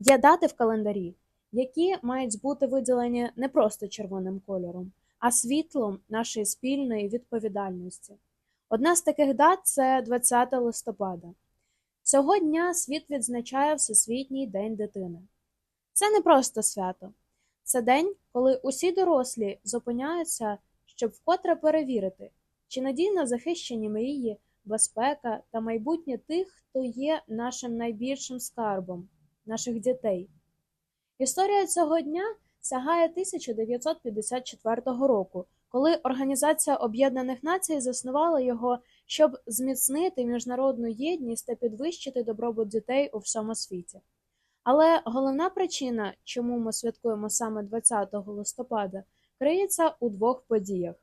Є дати в календарі, які мають бути виділені не просто червоним кольором, а світлом нашої спільної відповідальності. Одна з таких дат це 20 листопада. Цього дня світ відзначає Всесвітній день дитини. Це не просто свято, це день, коли усі дорослі зупиняються, щоб вкотре перевірити, чи надійно захищені мрії, безпека та майбутнє тих, хто є нашим найбільшим скарбом наших дітей. Історія цього дня сягає 1954 року, коли Організація Об'єднаних Націй заснувала його, щоб зміцнити міжнародну єдність та підвищити добробут дітей у всьому світі. Але головна причина, чому ми святкуємо саме 20 листопада, криється у двох подіях.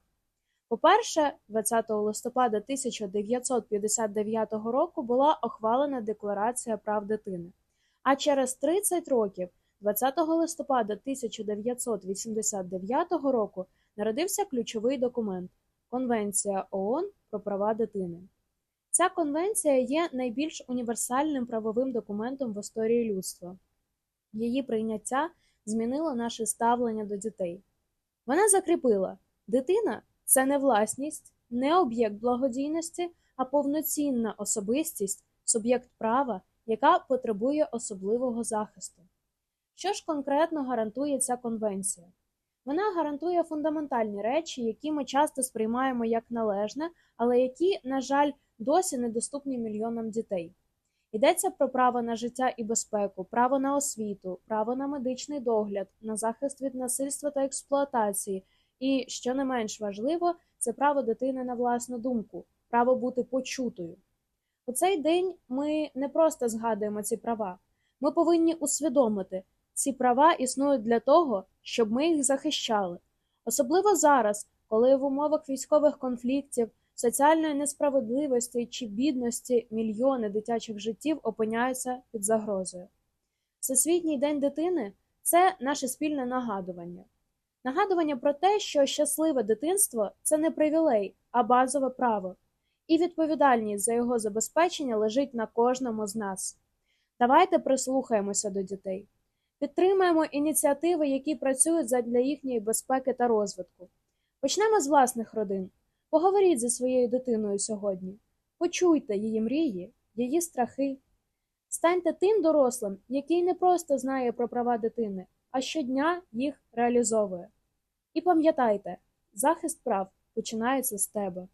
По-перше, 20 листопада 1959 року була ухвалена Декларація прав дитини. А через 30 років, 20 листопада 1989 року, народився ключовий документ Конвенція ООН про права дитини. Ця конвенція є найбільш універсальним правовим документом в історії людства. Її прийняття змінило наше ставлення до дітей. Вона закріпила, дитина це не власність, не об'єкт благодійності, а повноцінна особистість, суб'єкт права, яка потребує особливого захисту. Що ж конкретно гарантує ця конвенція? Вона гарантує фундаментальні речі, які ми часто сприймаємо як належне, але які, на жаль, досі недоступні мільйонам дітей. Йдеться про право на життя і безпеку, право на освіту, право на медичний догляд, на захист від насильства та експлуатації, і, що не менш важливо, це право дитини на власну думку, право бути почутою. У цей день ми не просто згадуємо ці права, ми повинні усвідомити, ці права існують для того, щоб ми їх захищали. Особливо зараз, коли в умовах військових конфліктів, соціальної несправедливості чи бідності мільйони дитячих життів опиняються під загрозою. Всесвітній день дитини це наше спільне нагадування. Нагадування про те, що щасливе дитинство це не привілей, а базове право, і відповідальність за його забезпечення лежить на кожному з нас. Давайте прислухаємося до дітей, підтримаємо ініціативи, які працюють задля їхньої безпеки та розвитку. Почнемо з власних родин. Поговоріть зі своєю дитиною сьогодні, почуйте її мрії, її страхи. Станьте тим дорослим, який не просто знає про права дитини, а щодня їх реалізовує. І пам'ятайте, захист прав починається з тебе.